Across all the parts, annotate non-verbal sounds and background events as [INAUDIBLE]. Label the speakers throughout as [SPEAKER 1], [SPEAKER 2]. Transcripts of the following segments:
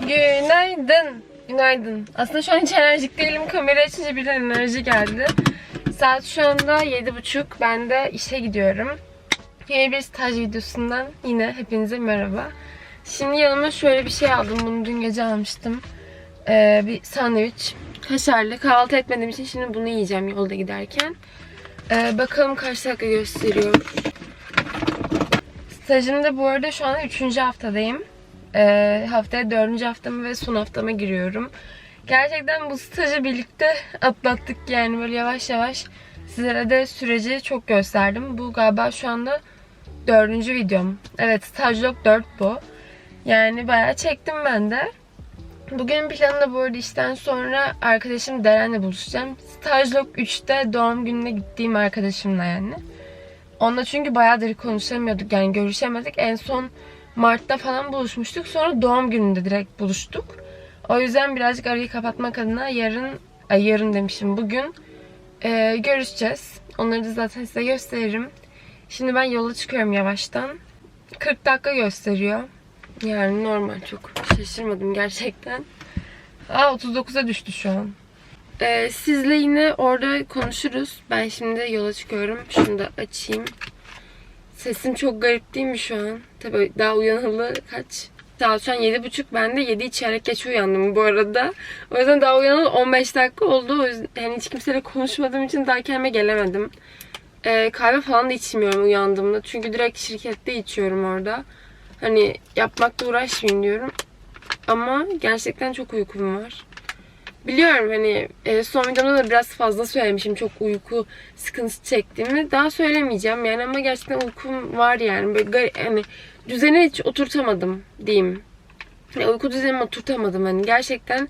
[SPEAKER 1] Günaydın. Günaydın. Aslında şu an hiç enerjik değilim. Kamera açınca birden enerji geldi. Saat şu anda yedi buçuk. Ben de işe gidiyorum. Yeni bir staj videosundan yine hepinize merhaba. Şimdi yanıma şöyle bir şey aldım. Bunu dün gece almıştım. Ee, bir sandviç. Kaşarlı. Kahvaltı etmediğim için şimdi bunu yiyeceğim yolda giderken. Ee, bakalım kaç dakika gösteriyor. Stajımda bu arada şu an 3. haftadayım. Ee, haftaya 4. haftamı ve son haftama giriyorum. Gerçekten bu stajı birlikte atlattık yani böyle yavaş yavaş sizlere de süreci çok gösterdim. Bu galiba şu anda dördüncü videom. Evet stajlog 4 bu. Yani bayağı çektim ben de. Bugün planı da bu arada işten sonra arkadaşım Deren'le buluşacağım. Stajlog 3'te doğum gününe gittiğim arkadaşımla yani. Onunla çünkü bayağıdır konuşamıyorduk yani görüşemedik. En son Mart'ta falan buluşmuştuk. Sonra doğum gününde direkt buluştuk. O yüzden birazcık arayı kapatmak adına yarın, ay yarın demişim bugün e, görüşeceğiz. Onları da zaten size gösteririm. Şimdi ben yola çıkıyorum yavaştan. 40 dakika gösteriyor. Yani normal çok şaşırmadım gerçekten. Aa 39'a düştü şu an. Ee, sizle yine orada konuşuruz. Ben şimdi yola çıkıyorum. Şunu da açayım. Sesim çok garip değil mi şu an? Tabii daha uyanalı kaç? Saat şu an 7.30. Ben de 7 çeyrek geç uyandım bu arada. O yüzden daha uyanalı 15 dakika oldu. O yüzden hani hiç kimseyle konuşmadığım için daha kendime gelemedim. Ee, kahve falan da içmiyorum uyandığımda. Çünkü direkt şirkette içiyorum orada. Hani yapmakla uğraşmayayım diyorum. Ama gerçekten çok uykum var. Biliyorum hani e, son videomda da biraz fazla söylemişim çok uyku sıkıntısı çektiğimi. Daha söylemeyeceğim yani ama gerçekten uykum var yani. Böyle hani düzene hiç oturtamadım diyeyim. Yani uyku düzenimi oturtamadım hani gerçekten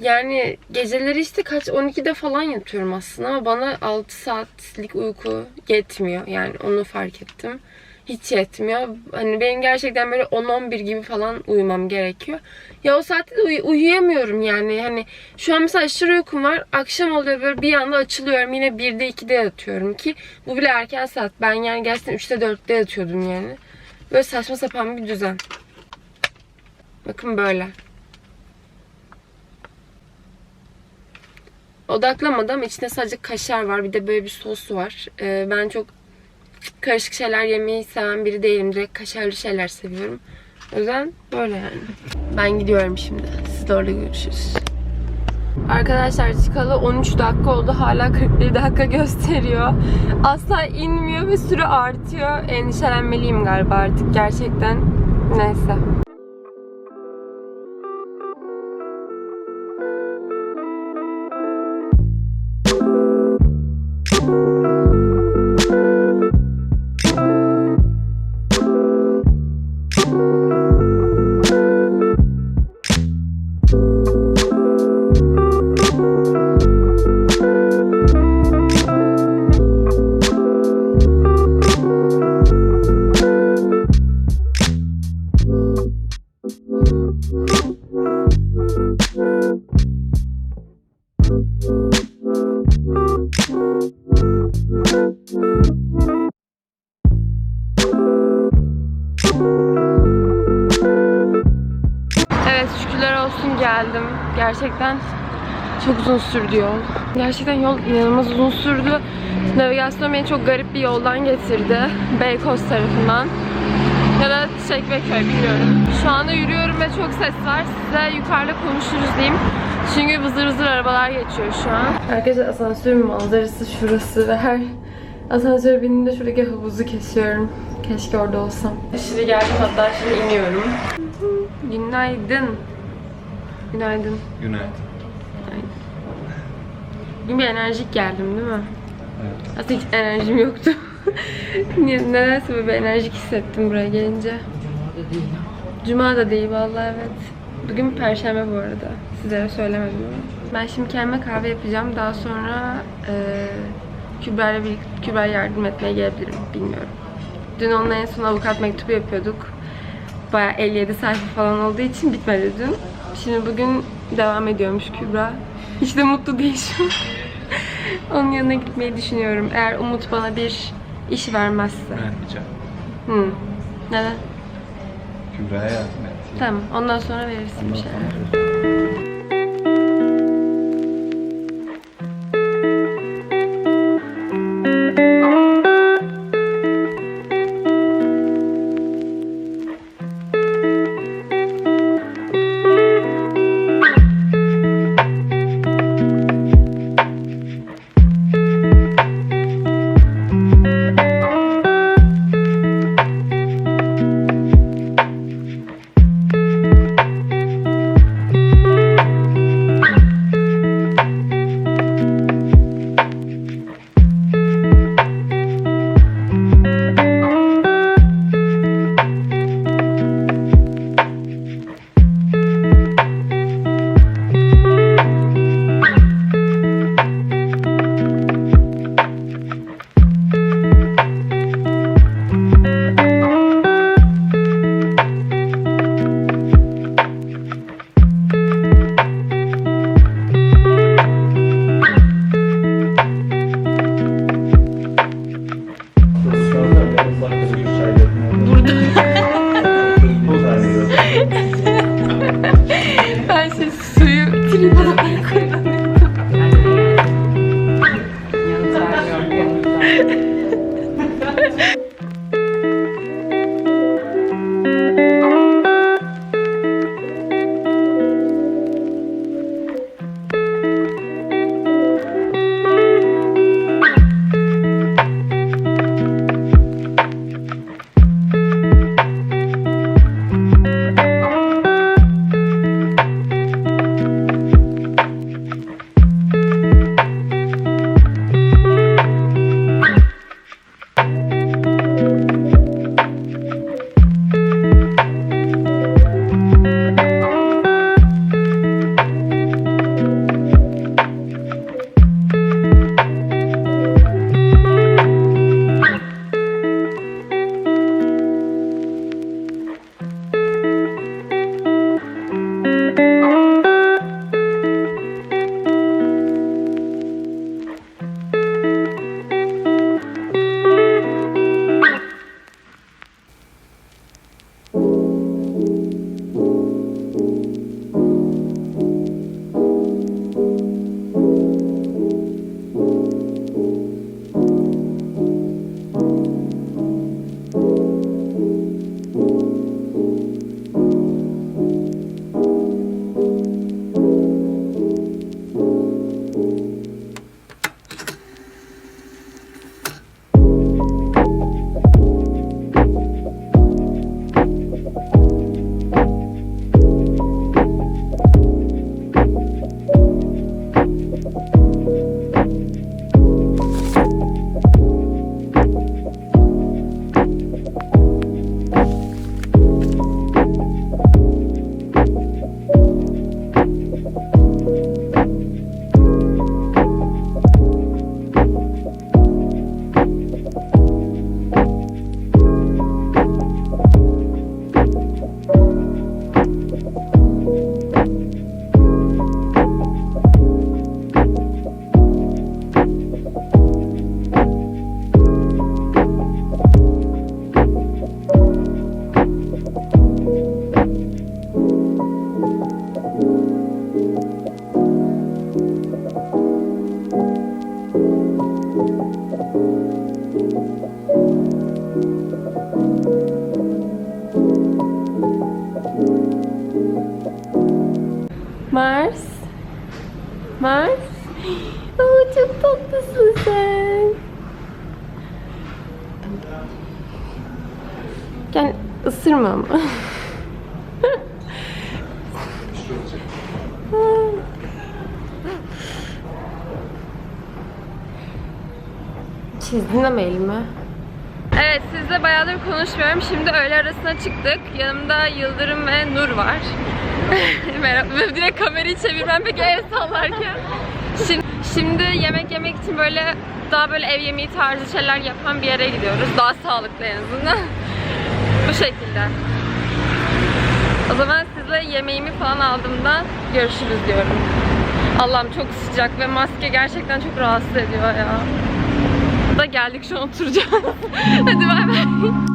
[SPEAKER 1] yani geceleri işte kaç 12'de falan yatıyorum aslında ama bana 6 saatlik uyku yetmiyor yani onu fark ettim. Hiç yetmiyor. Hani benim gerçekten böyle 10-11 gibi falan uyumam gerekiyor. Ya o saatte de uy- uyuyamıyorum yani. Hani şu an mesela aşırı uykum var. Akşam oluyor böyle bir anda açılıyorum. Yine 1'de 2'de yatıyorum ki bu bile erken saat. Ben yani gerçekten 3'te 4'te yatıyordum yani. Böyle saçma sapan bir düzen. Bakın böyle. Odaklamadı ama içinde sadece kaşar var. Bir de böyle bir sos var. Ee, ben çok karışık şeyler yemeyi seven biri değilim. Direkt kaşarlı şeyler seviyorum. O yüzden böyle yani. Ben gidiyorum şimdi. Siz de orada görüşürüz. Arkadaşlar çıkalı 13 dakika oldu. Hala 41 dakika gösteriyor. Asla inmiyor ve süre artıyor. Endişelenmeliyim galiba artık gerçekten. Neyse. Geldim. Gerçekten çok uzun sürdü yol. Gerçekten yol inanılmaz uzun sürdü. Navigasyon beni çok garip bir yoldan getirdi. Beykoz tarafından. Ya da Çekmeköy bilmiyorum. Şu anda yürüyorum ve çok ses var. Size yukarıda konuşuruz diyeyim. Çünkü vızır vızır arabalar geçiyor şu an. Arkadaşlar asansörün manzarası şurası ve her asansöre bindiğimde şuradaki havuzu kesiyorum. Keşke orada olsam. Şimdi geldim hatta şimdi iniyorum. Günaydın. Günaydın.
[SPEAKER 2] Günaydın.
[SPEAKER 1] Bugün bir enerjik geldim değil mi?
[SPEAKER 2] Evet.
[SPEAKER 1] Aslında hiç enerjim yoktu. [LAUGHS] Niye- Nedense böyle bir enerjik hissettim buraya gelince. Cuma da değil vallahi evet. Bugün perşembe bu arada. Sizlere söylemedim ama. Ben şimdi kendime kahve yapacağım. Daha sonra e, Kübra'yla birlikte Kübra'ya yardım etmeye gelebilirim. Bilmiyorum. Dün onunla en son avukat mektubu yapıyorduk. Bayağı 57 sayfa falan olduğu için bitmedi dün. Şimdi bugün devam ediyormuş Kübra. Hiç de mutlu değil şu an. Onun yanına gitmeyi düşünüyorum. Eğer Umut bana bir iş vermezse.
[SPEAKER 2] Vermeyeceğim.
[SPEAKER 1] Hı. Neden?
[SPEAKER 2] Kübra'ya yardım et.
[SPEAKER 1] Tamam. Ondan sonra verirsin bir şeyler. Mars. Mars. Aa, [GASPS] çok tatlısın sen. Gel ısırma ama. [LAUGHS] Çizdin ama elimi. Evet sizle bayağıdır konuşmuyorum. Şimdi öğle arasına çıktık. Yanımda Yıldırım ve Nur var. [LAUGHS] Merhaba. Direkt kamerayı çevirmem peki el sallarken. Şimdi, şimdi yemek yemek için böyle daha böyle ev yemeği tarzı şeyler yapan bir yere gidiyoruz. Daha sağlıklı en azından. Bu şekilde. O zaman sizle yemeğimi falan aldığımda görüşürüz diyorum. Allah'ım çok sıcak ve maske gerçekten çok rahatsız ediyor ya. Da geldik şu an oturacağız. [LAUGHS] Hadi bay bay.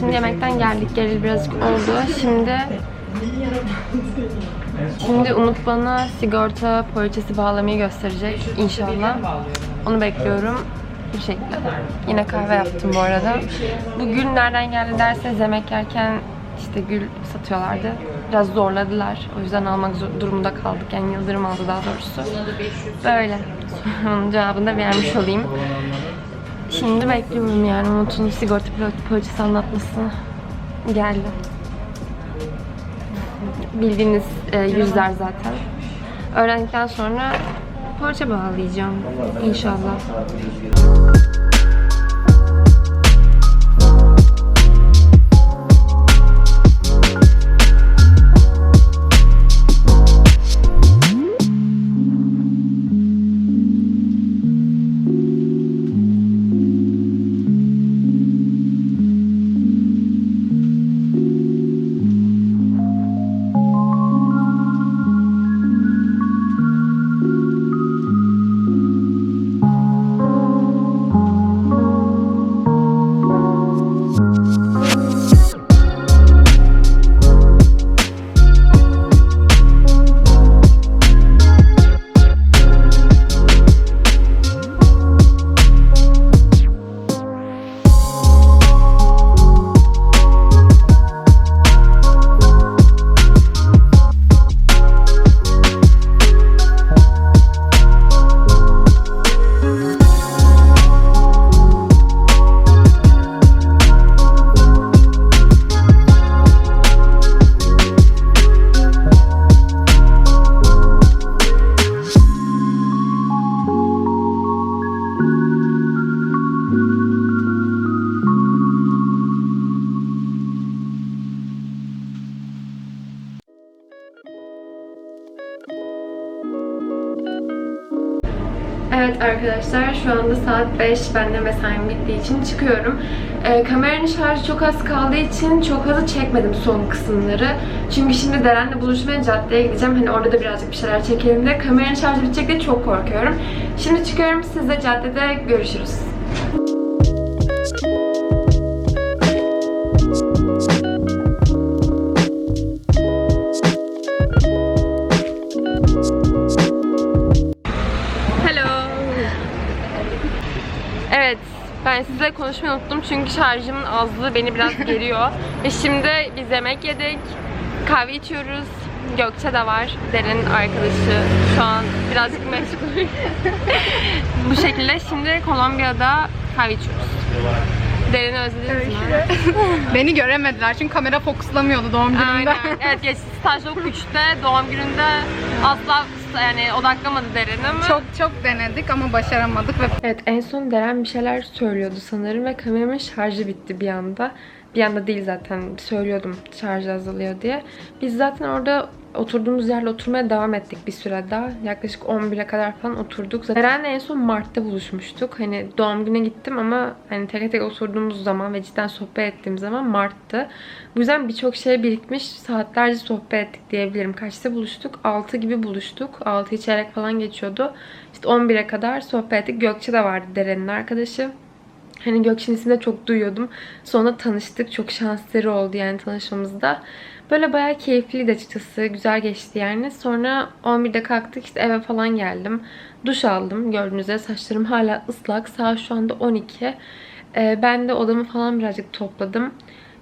[SPEAKER 1] Şimdi yemekten geldik. Geleli birazcık oldu. Şimdi Şimdi Umut bana sigorta poliçesi bağlamayı gösterecek inşallah. Onu bekliyorum. Bu şekilde. Yine kahve yaptım bu arada. Bu gül nereden geldi derseniz yemek yerken işte gül satıyorlardı. Biraz zorladılar. O yüzden almak zor- durumunda kaldık. Yani Yıldırım aldı daha doğrusu. Böyle. Onun cevabını da vermiş olayım. Şimdi bekliyorum yani Umut'un sigorta pol- poliçesi anlatmasını. Geldi. Bildiğiniz e, yüzler zaten. Öğrendikten sonra poliçe bağlayacağım inşallah. Evet arkadaşlar şu anda saat 5. Ben de mesaim bittiği için çıkıyorum. Ee, kameranın şarjı çok az kaldığı için çok fazla çekmedim son kısımları. Çünkü şimdi Deren'le buluşmaya caddeye gideceğim. Hani orada da birazcık bir şeyler çekelim de. Kameranın şarjı bitecek diye çok korkuyorum. Şimdi çıkıyorum. Siz de caddede görüşürüz. Ben size konuşmayı unuttum çünkü şarjımın azlığı beni biraz [LAUGHS] geriyor. Ve şimdi biz yemek yedik, kahve içiyoruz. Gökçe de var, Deren'in arkadaşı. Şu an birazcık meşgul. [LAUGHS] Bu şekilde şimdi Kolombiya'da kahve içiyoruz. Deren'i özlediniz mi?
[SPEAKER 2] Beni göremediler çünkü kamera fokuslamıyordu doğum günümde.
[SPEAKER 1] Aynen. Evet, geç stajda 3'te doğum gününde asla yani odaklamadı Deren'i ama
[SPEAKER 2] çok çok denedik ama başaramadık ve
[SPEAKER 1] Evet en son Deren bir şeyler söylüyordu sanırım ve kameramın şarjı bitti bir anda. Bir anda değil zaten söylüyordum şarjı azalıyor diye. Biz zaten orada oturduğumuz yerle oturmaya devam ettik bir süre daha. Yaklaşık 11'e kadar falan oturduk. Zaten Deren'le en son Mart'ta buluşmuştuk. Hani doğum güne gittim ama hani tek tek oturduğumuz zaman ve cidden sohbet ettiğim zaman Mart'tı. Bu yüzden birçok şey birikmiş. Saatlerce sohbet ettik diyebilirim. Kaçta buluştuk? 6 gibi buluştuk. 6'yı çeyrek falan geçiyordu. İşte 11'e kadar sohbet ettik. Gökçe de vardı Deren'in arkadaşı. Hani Gökçe'nin ismini de çok duyuyordum. Sonra tanıştık. Çok şansları oldu yani tanışmamızda. Böyle bayağı keyifliydi açıkçası. Güzel geçti yani. Sonra 11'de kalktık. işte eve falan geldim. Duş aldım. Gördüğünüz üzere saçlarım hala ıslak. Saat şu anda 12. Ee, ben de odamı falan birazcık topladım.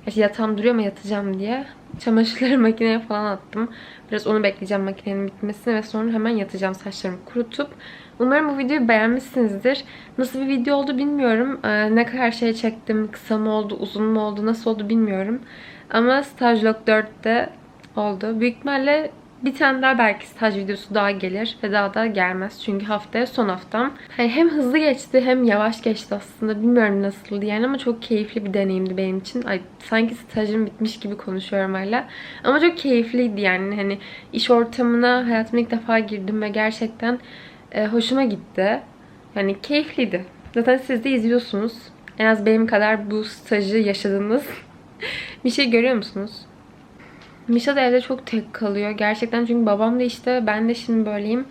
[SPEAKER 1] Gerçi yatağım duruyor ama yatacağım diye. Çamaşırları [LAUGHS] makineye falan attım. Biraz onu bekleyeceğim makinenin bitmesini ve sonra hemen yatacağım saçlarımı kurutup. Umarım bu videoyu beğenmişsinizdir. Nasıl bir video oldu bilmiyorum. Ee, ne kadar şey çektim, kısa mı oldu, uzun mu oldu, nasıl oldu bilmiyorum. Ama Staj Log 4'te oldu. Büyük ihtimalle bir tane daha belki staj videosu daha gelir ve daha da gelmez. Çünkü haftaya son haftam. Hani hem hızlı geçti hem yavaş geçti aslında. Bilmiyorum nasıldı yani ama çok keyifli bir deneyimdi benim için. Ay sanki stajım bitmiş gibi konuşuyorum hala. Ama çok keyifliydi yani. Hani iş ortamına hayatımda ilk defa girdim ve gerçekten e, hoşuma gitti. Yani keyifliydi. Zaten siz de izliyorsunuz. En az benim kadar bu stajı yaşadınız. [LAUGHS] bir şey görüyor musunuz? Mişa da evde çok tek kalıyor. Gerçekten çünkü babam da işte ben de şimdi böyleyim.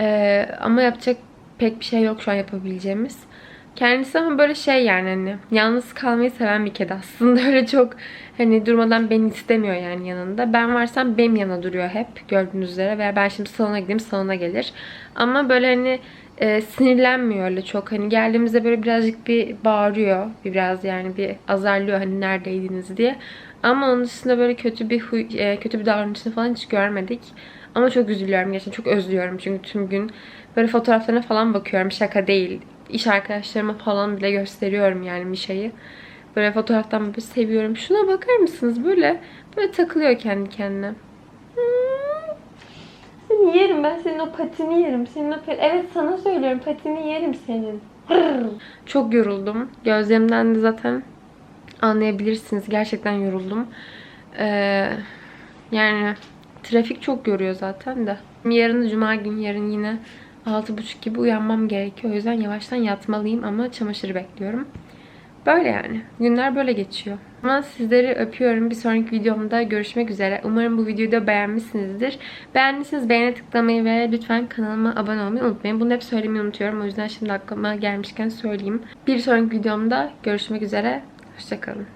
[SPEAKER 1] Ee, ama yapacak pek bir şey yok şu an yapabileceğimiz. Kendisi ama böyle şey yani hani yalnız kalmayı seven bir kedi aslında. [LAUGHS] Öyle çok hani durmadan beni istemiyor yani yanında. Ben varsam benim yana duruyor hep gördüğünüz üzere. Veya ben şimdi salona gideyim salona gelir. Ama böyle hani e, sinirlenmiyor öyle çok. Hani geldiğimizde böyle birazcık bir bağırıyor. Biraz yani bir azarlıyor hani neredeydiniz diye. Ama onun dışında böyle kötü bir huy, e, kötü bir davranışını falan hiç görmedik. Ama çok üzülüyorum gerçekten. Çok özlüyorum çünkü tüm gün böyle fotoğraflarına falan bakıyorum. Şaka değil. İş arkadaşlarıma falan bile gösteriyorum yani Mişa'yı. Böyle fotoğraftan böyle seviyorum. Şuna bakar mısınız? Böyle böyle takılıyor kendi kendine. Hmm. Seni yerim ben senin o patini yerim. Senin o pat- Evet sana söylüyorum patini yerim senin. Çok yoruldum. Gözlerimden de zaten anlayabilirsiniz. Gerçekten yoruldum. Ee, yani trafik çok yoruyor zaten de. Yarın cuma günü yarın yine 6.30 gibi uyanmam gerekiyor. O yüzden yavaştan yatmalıyım ama çamaşırı bekliyorum. Böyle yani. Günler böyle geçiyor. Ama sizleri öpüyorum. Bir sonraki videomda görüşmek üzere. Umarım bu videoyu da beğenmişsinizdir. Beğendiyseniz beğene tıklamayı ve lütfen kanalıma abone olmayı unutmayın. Bunu hep söylemeyi unutuyorum. O yüzden şimdi aklıma gelmişken söyleyeyim. Bir sonraki videomda görüşmek üzere. Hoşçakalın.